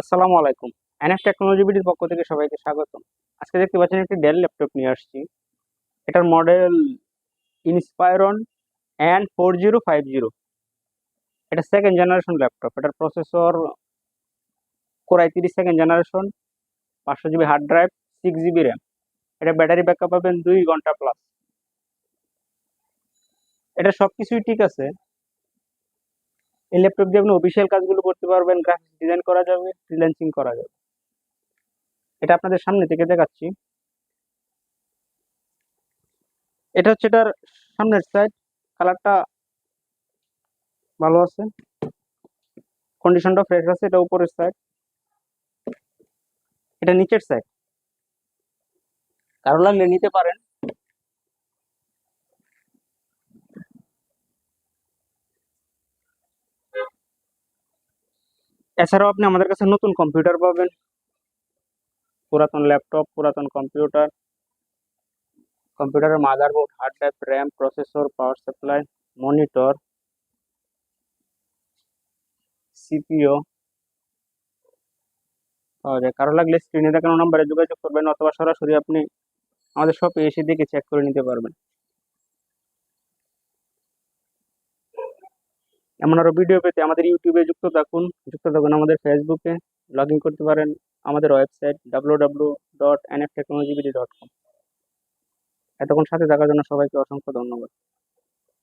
আসসালামু আলাইকুম। NF technology বিডির পক্ষ থেকে সবাইকে স্বাগতম। আজকে দেখতে পাচ্ছেন একটি ডেল ল্যাপটপ নিয়ে আসছি। এটার model Inspiron and four zero five zero এটা সেকেন্ড জেনারেশন ল্যাপটপ এটার প্রসেসর কোরাই তিরিশ সেকেন্ড জেনারেশন পাঁচশো GB hard drive six GB RAM এটা ব্যাটারি ব্যাকআপ পাবেন দুই ঘণ্টা প্লাস এটা সব কিছুই ঠিক আছে। এই ল্যাপটপ দিয়ে আপনি অফিসিয়াল কাজগুলো করতে পারবেন গ্রাফিক্স ডিজাইন করা যাবে ফ্রিল্যান্সিং করা যাবে। এটা আপনাদের সামনে থেকে দেখাচ্ছি। এটা হচ্ছে এটার সামনের সাইড কালারটা ভালো আছে। কন্ডিশনটা ফ্রেশ আছে, এটা উপরের সাইড এটা নিচের সাইড কারও লাগলে নিতে পারেন। এছাড়াও আপনি আমাদের কাছে নতুন কম্পিউটার পাবেন। পুরাতন ল্যাপটপ পুরাতন কম্পিউটার কম্পিউটারের motherboard hard drive RAM processor power supply monitor CPU পাওয়া যায়। কারও লাগলে স্ক্রিনে দেখানো নাম্বারে যোগাযোগ করবেন অথবা সরাসরি আপনি আমাদের শপে এসে দেখে চেক করে নিতে পারবেন। এমন আরও ভিডিও পেতে আমাদের ইউটিউবে যুক্ত থাকুন। যুক্ত থাকুন আমাদের ফেসবুকে লগ ইন করতে পারেন আমাদের website W W dot dot com এতক্ষণ সাথে থাকার জন্য সবাইকে অসংখ্য ধন্যবাদ।